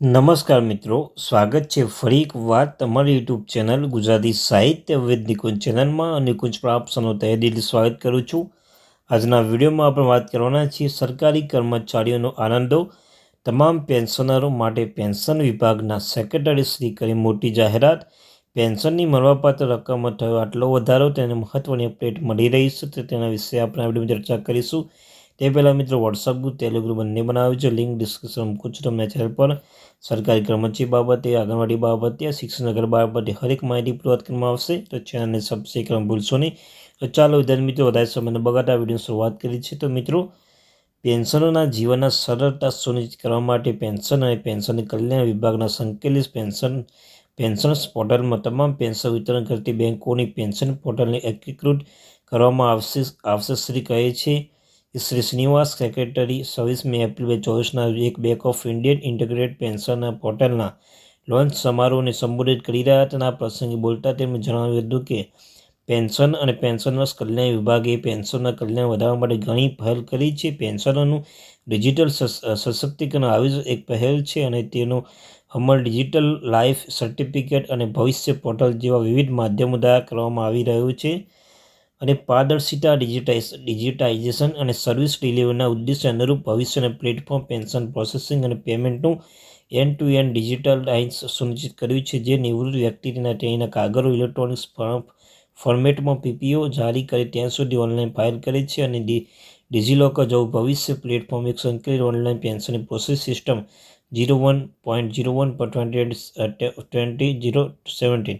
નમસ્કાર મિત્રો, સ્વાગત છે ફરી એક વાર તમારી યુટ્યુબ ચેનલ ગુજરાતી સાહિત્ય વિદ નિકુંજ ચેનલમાં અને નિકુંજ પર આપ સૌનું સ્વાગત કરું છું. આજના વિડીયોમાં આપણે વાત કરવાના છીએ સરકારી કર્મચારીઓનો આનંદો. તમામ પેન્શનરો માટે પેન્શન વિભાગના સેક્રેટરી શ્રી કરી મોટી જાહેરાત. પેન્શનની મળવાપાત્ર રકમમાં થયો આટલો વધારો તેને મહત્ત્વની અપડેટ મળી રહી છે. તેના વિશે આપણે આ વિડીયોમાં ચર્ચા કરીશું. તે પહેલાં મિત્રો વોટ્સઅપ ગ્રુપ ટેલિગ્રુપ બંને બનાવ્યું છે. લિંક ડિસ્ક્રિપ્શન મૂકું છું તમને ચેનલ પર સરકારી કર્મચારી બાબતે, આંગણવાડી બાબતે, શિક્ષણનગર બાબતે હરેક માહિતી પૂરવાત કરવામાં આવશે. તો ચેનલને સબસ્ક્રાઈબ કરવાનું ભૂલશો નહીં. તો ચાલો વિદ્યાર્થી મિત્રો, વધારે સમયને બગાડતા વીડિયો શરૂઆત કરી છે તો મિત્રો, પેન્શનોના જીવનના સરળતા સુનિશ્ચિત કરવા માટે પેન્શન અને પેન્શન કલ્યાણ વિભાગના સંકલિત પેન્શન પેન્શન પોર્ટલમાં તમામ પેન્શન વિતરણ કરતી બેંકોની પેન્શન પોર્ટલને એકીકૃત કરવામાં આવશે આવશે, શ્રી કહે છે. શ્રી શ્રીનિવાસ સેક્રેટરી છવ્વીસમી એપ્રિલ બે ચોવીસના એક bank of Indian integrated pension પોર્ટલના launch સમારોહને સંબોધિત કરી રહ્યા હતા પ્રસંગે બોલતા તેમણે જણાવ્યું હતું કે પેન્શન અને પેન્શનર્સ કલ્યાણ વિભાગે પેન્શનના કલ્યાણ વધારવા માટે ઘણી પહેલ કરી છે. પેન્શનોનું ડિજિટલ સશક્તિકરણ આવી એક પહેલ છે અને તેનો અમલ ડિજિટલ લાઈફ સર્ટિફિકેટ અને ભવિષ્ય પોર્ટલ જેવા વિવિધ માધ્યમો દ્વારા કરવામાં આવી રહ્યું છે. અને પારદર્શિતા ડિજિટાઇઝ ડિજિટાઇઝેશન અને સર્વિસ ડિલિવરીના ઉદ્દેશ્ય અનુરૂપ ભવિષ્યને પ્લેટફોર્મ પેન્શન પ્રોસેસિંગ અને પેમેન્ટનું એન્ડ ટુ એન્ડ ડિજિટલાઇઝ સુનિશ્ચિત કર્યું છે. જે નિવૃત્ત વ્યક્તિના તેના કાગળો ઇલેક્ટ્રોનિક્સ ફોર્મેટમાં પીપીઓ જારી કરે ત્યાં સુધી ઓનલાઈન ફાઇલ કરે છે અને ડિજિલોકર જવું ભવિષ્ય પ્લેટફોર્મ એક સંકલિત online pension process system zero one point zero one પર ટ્વેન્ટી ટ્વેન્ટી જીરો સેવન્ટીન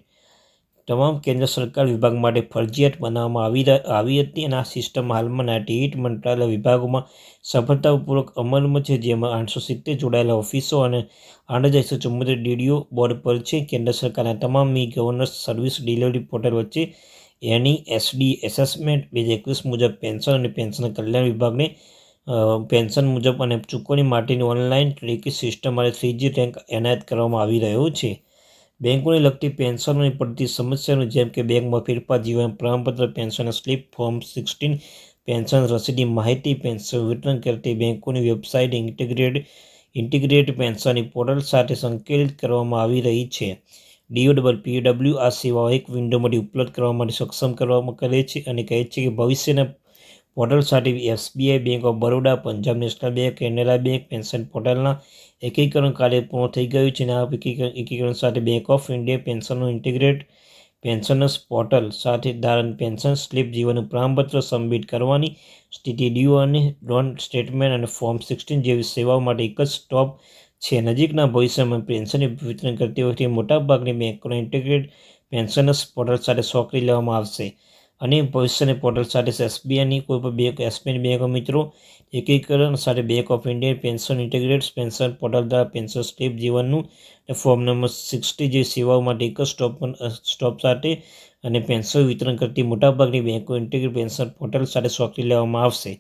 તમામ કેન્દ્ર સરકાર વિભાગ માટે ફરજિયાત બનાવવામાં આવી આવી હતી અને આ સિસ્ટમ હાલમાં નાટી હિટ મંત્રાલય વિભાગોમાં સફળતાપૂર્વક અમલમાં છે, જેમાં આઠસો સિત્તેર જોડાયેલા ઓફિસો અને આઠ હજાર એકસો ચુમ્મોતેર ડીડીઓ બોર્ડ પર છે. કેન્દ્ર સરકારના તમામ e governance service delivery portal વચ્ચે એની એસડી એસેસમેન્ટ, બે હજાર એકવીસ મુજબ પેન્શન અને પેન્શન કલ્યાણ વિભાગને પેન્શન મુજબ અને ચૂકવણી માટેની ઓનલાઈન ટ્રેકિંગ સિસ્ટમ અને થ્રીજી રેન્ક એનાયત કરવામાં આવી રહ્યો છે. બેંકોને લગતી પેન્શનોની પડતી સમસ્યાનો જેમ કે બેંકમાં ફેરફાર, જીવન પ્રમાણપત્ર, pension slip form sixteen, pension રસીદની માહિતી, પેન્શન વિતરણ કરતી બેંકોની વેબસાઇટ ઇન્ટિગ્રેટ ઇન્ટિગ્રેટ પેન્શનની પોર્ટલ સાથે સંકલિત કરવામાં આવી રહી છે. ડીઓ ડબલ પીડબ્લ્યુ આ સેવાઓ એક વિન્ડોમાંથી ઉપલબ્ધ કરવા માટે સક્ષમ કરવામાં કરે છે અને કહે છે કે ભવિષ્યના પોર્ટલ સાથે SBI bank of Baroda, Punjab national bank, Canara bank, pension પોર્ટલના એકીકરણ કાર્ય પૂર્ણ થઈ ગયું છે અને આ એકીકરણ સાથે બેંક ઓફ ઇન્ડિયા પેન્શનનું ઇન્ટિગ્રેટ પેન્શનર્સ પોર્ટલ સાથે ધારણ પેન્શન સ્લીપ જીવનનું પ્રમાણપત્ર સબમિટ કરવાની સ્થિતિ ડ્યુ અને લોન સ્ટેટમેન્ટ અને ફોર્મ સિક્સટીન જેવી સેવાઓ માટે એક જ સ્ટોપ છે. નજીકના ભવિષ્યમાં પેન્શન વિતરણ કરતી વખતે મોટાભાગની બેંકોને ઇન્ટિગ્રેટ પેન્શનર્સ પોર્ટલ સાથે સોંપી લેવામાં આવશે. અને ભવિષ્યની પોર્ટલ સાથે એસબીઆઈની કોઈ પણ બેંક એસબીઆઈની બેંક મિત્રો, એકીકરણ સાથે bank of India pension integrate pension portal દ્વારા પેન્શન સ્ટેપ જીવનનું ફોર્મ નંબર સિક્સટી જે સેવાઓ માટે એક જ સ્ટોપ સ્ટોપ સાથે અને પેન્શન વિતરણ કરતી મોટાભાગની બેંકો ઇન્ટિગ્રેટ પેન્શન પોર્ટલ સાથે સોંપી લેવામાં આવશે.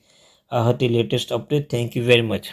આ હતી latest update thank you very much